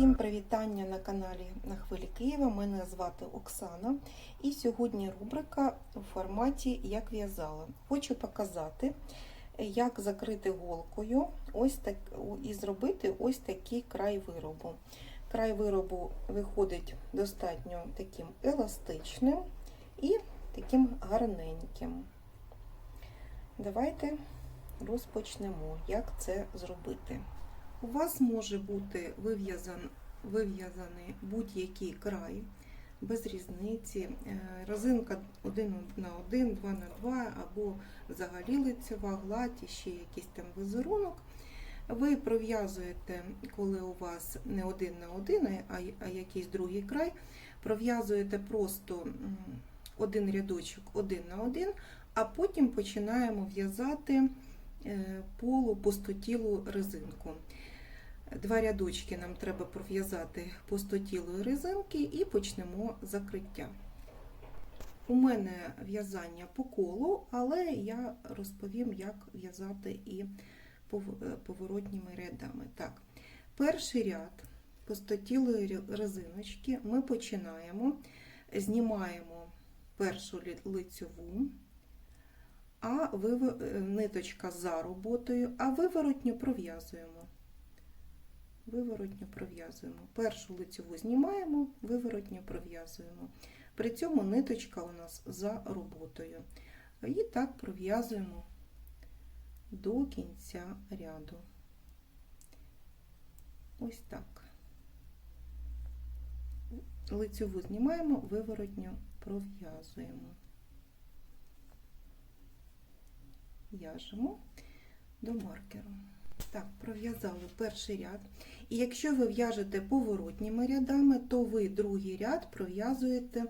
Всім привітання на каналі на хвилі Києва. Мене звати Оксана. І сьогодні рубрика у форматі Як в'язала. Хочу показати, як закрити голкою ось так, і зробити ось такий край виробу. Край виробу виходить достатньо таким еластичним і таким гарненьким. Давайте розпочнемо, як це зробити. У вас може бути вив'язан, вив'язаний будь-який край, без різниці, Е, резинка 1 на 1, 2 на 2 або взагалі лицева, гладь, і ще якийсь там візерунок. Ви пров'язуєте, коли у вас не один на один, а, а якийсь другий край, пров'язуєте просто один рядочок один на один, а потім починаємо в'язати е, полу пустотілу резинку. Два рядочки нам треба пров'язати пустотілої резинки і почнемо закриття. У мене в'язання по колу, але я розповім, як в'язати і поворотніми рядами. Так, перший ряд пустотілої резиночки ми починаємо, знімаємо першу лицьову, а е, ниточка за роботою, а виворотню пров'язуємо виворотньо пров'язуємо. Першу лицеву знімаємо, виворотньо пров'язуємо. При цьому ниточка у нас за роботою. І так пров'язуємо до кінця ряду. Ось так. Лицеву знімаємо, виворотньо пров'язуємо. В'яжемо до маркеру. Так, пров'язали перший ряд. І якщо ви в'яжете поворотніми рядами, то ви другий ряд пров'язуєте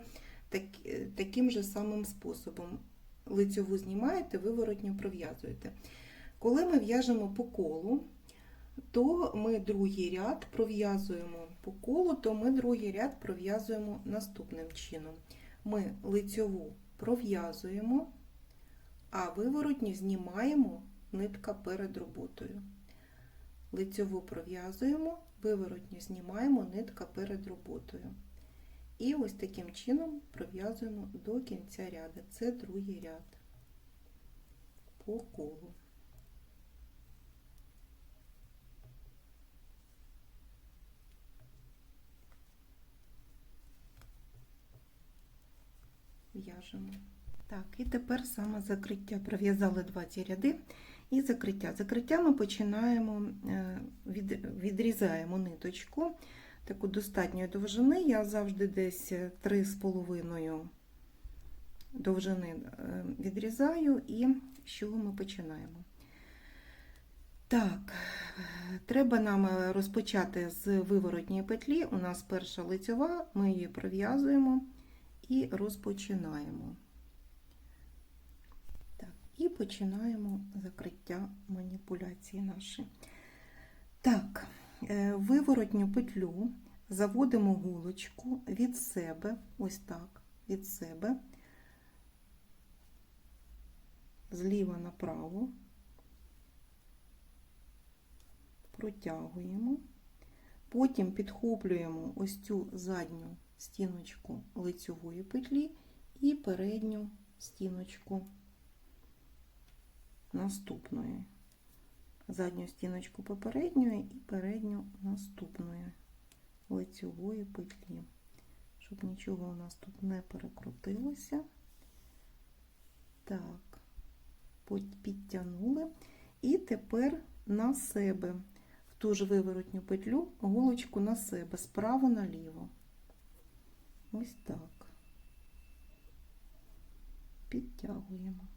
так, е, таким же самим способом. Лицьову знімаєте, виворотньо пров'язуєте. Коли ми в'яжемо по колу, то ми другий ряд пров'язуємо по колу, то ми другий ряд пров'язуємо наступним чином. Ми лицьову пров'язуємо, а виворотні знімаємо нитка перед роботою. Лицьову пров'язуємо, виворотню знімаємо нитка перед роботою. І ось таким чином пров'язуємо до кінця ряду. Це другий ряд по колу. В'яжемо. Так, і тепер саме закриття. Пров'язали 20 ряди і закриття. Закриття ми починаємо, е, від, відрізаємо ниточку таку достатньої довжини. Я завжди десь 3,5 довжини е, відрізаю, і з чого ми починаємо. Так, треба нам розпочати з виворотньої петлі. У нас перша лицьова, ми її пров'язуємо і розпочинаємо. І починаємо закриття маніпуляції наші. Так, е, виворотню петлю заводимо гулочку від себе, ось так, від себе, зліва направо, протягуємо, потім підхоплюємо ось цю задню стіночку лицьової петлі і передню стіночку наступної. Задню стіночку попередньої і передню наступної лицьової петлі, щоб нічого у нас тут не перекрутилося. Так, підтягнули. І тепер на себе, в ту ж виворотню петлю, голочку на себе, справа наліво. Ось так. Підтягуємо.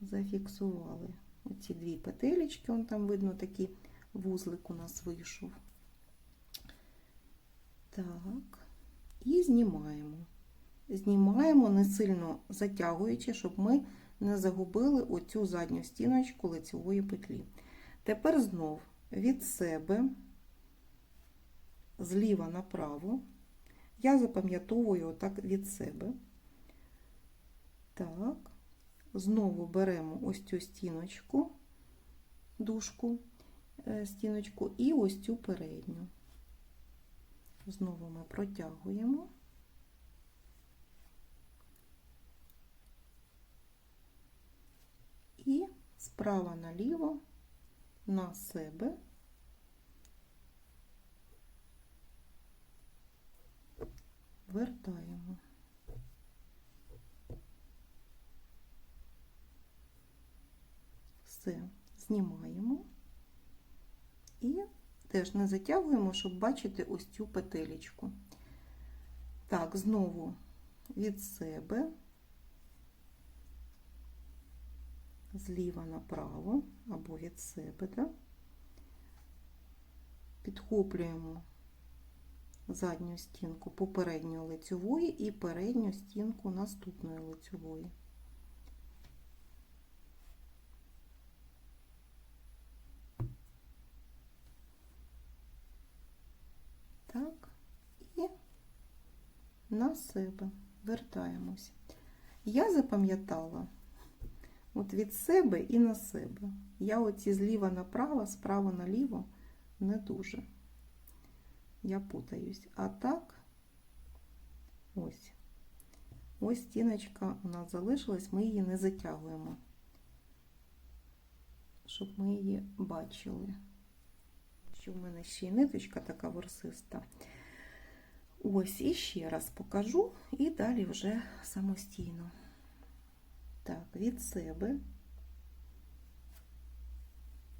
Зафіксували оці дві петелечки, он там видно такий вузлик у нас вийшов. Так, і знімаємо. Знімаємо, не сильно затягуючи, щоб ми не загубили оцю задню стіночку лицевої петлі. Тепер знов від себе, зліва направо, я запам'ятовую отак від себе. Так, знову беремо ось цю стіночку, дужку, е, стіночку і ось цю передню. Знову ми протягуємо. І справа наліво на себе вертаємо. Все, знімаємо і теж не затягуємо, щоб бачити ось цю петелечку. Так, знову від себе, зліва направо або від себе, да? підхоплюємо задню стінку попередньої лицьової і передню стінку наступної лицьової. Так, і на себе вертаємось. Я запам'ятала от від себе і на себе. Я оці зліва направо, справа наліво не дуже. Я путаюсь. А так, ось. Ось стіночка у нас залишилась, ми її не затягуємо, щоб ми її бачили. Що в мене ще й ниточка така ворсиста. Ось і ще раз покажу, і далі вже самостійно. Так, від себе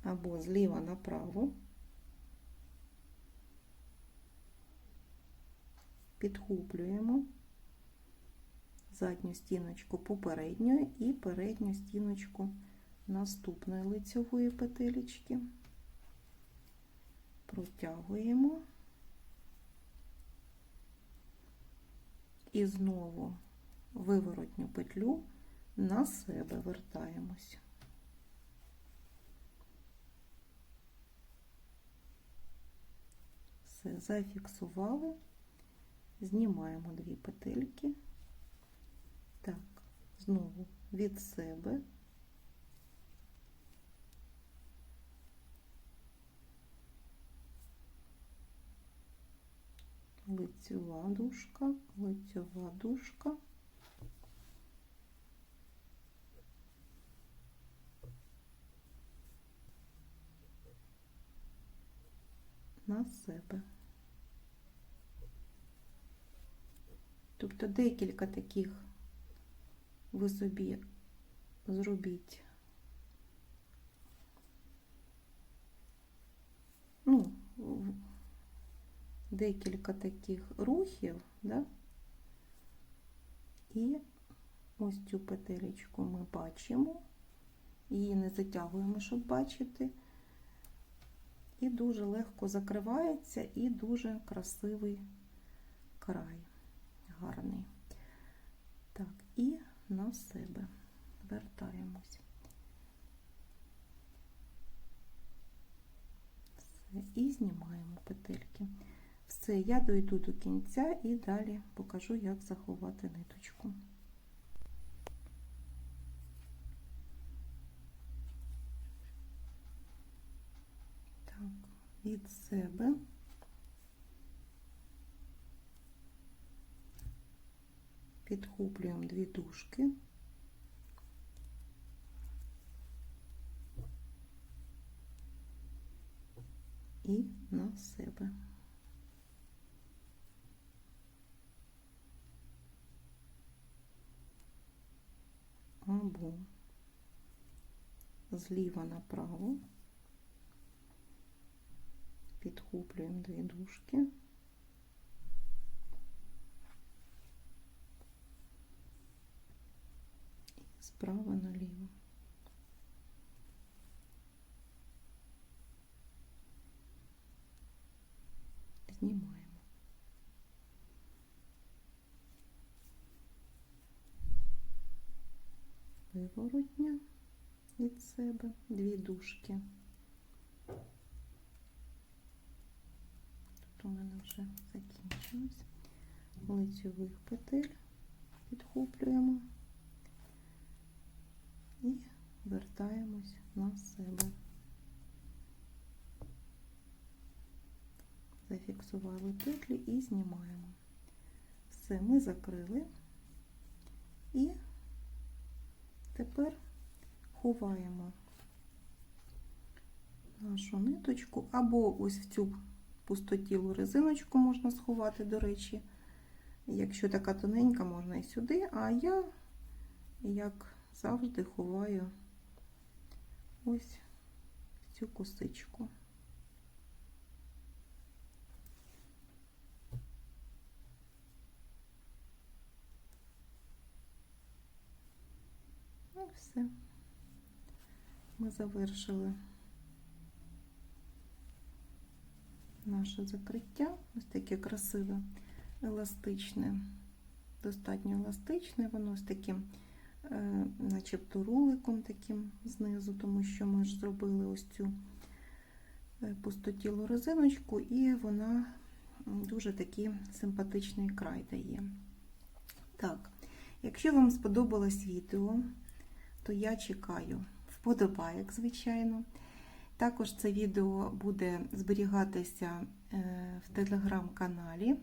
або зліва направо. Підхоплюємо задню стіночку попередньої і передню стіночку наступної лицьової петелечки. Протягуємо і знову виворотню петлю на себе вертаємось. Все, зафіксували, знімаємо дві петельки. Так, знову від себе. Лицьова дужка, лицьова дужка. На себе. Тобто декілька таких ви собі зробіть. Ну, декілька таких рухів, да? і ось цю петелечку ми бачимо, її не затягуємо, щоб бачити, і дуже легко закривається, і дуже красивий край, гарний. Так, і на себе вертаємось. Все, і знімаємо петельки. Все, я дойду до кінця і далі покажу, як заховати ниточку. Так, від себе підхоплюємо дві дужки. І на себе. Або зліва направо, підхоплюємо дві дужки. І справа наліво. Знімаємо. Виворотня від себе, дві дужки. Тут у мене вже закінчилось. Лицьових петель підхоплюємо і вертаємось на себе. зафіксували петлі і знімаємо. Все, ми закрили. І тепер ховаємо нашу ниточку, або ось в цю пустотілу резиночку можна сховати, до речі. Якщо така тоненька, можна і сюди, а я, як завжди, ховаю ось цю косичку. Ну, все. Ми завершили наше закриття. Ось таке красиве, еластичне, достатньо еластичне, воно з таким, е, начебто руликом таким знизу, тому що ми ж зробили ось цю е, пустотілу резиночку, і вона дуже такий симпатичний край дає. Так, якщо вам сподобалось відео, то я чекаю вподобайок, звичайно. Також це відео буде зберігатися е, в телеграм-каналі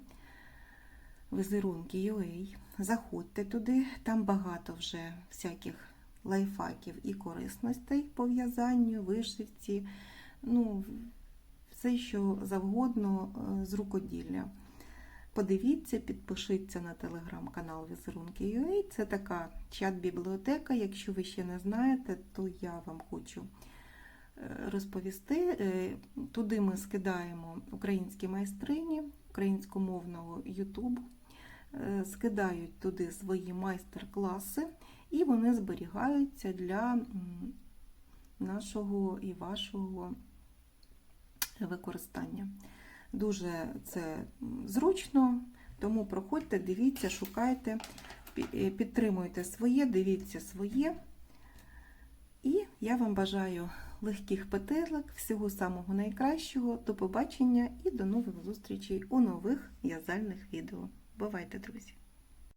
Візерунки.ua. Заходьте туди, там багато вже всяких лайфхаків і корисностей по в'язанню, вишивці, ну, все, що завгодно е, з рукоділля. Подивіться, підпишіться на телеграм-канал Візерунки.ua. Це така чат-бібліотека. Якщо ви ще не знаєте, то я вам хочу е, розповісти. Е, Туди ми скидаємо українські майстрині українськомовного Ютубу, Е, скидають туди свої майстер-класи, і вони зберігаються для нашого і вашого використання. Дуже це зручно, тому проходьте, дивіться, шукайте, підтримуйте своє, дивіться своє. І я вам бажаю легких петелек, всього самого найкращого. До побачення і до нових зустрічей у нових в'язальних відео. Бувайте, друзі!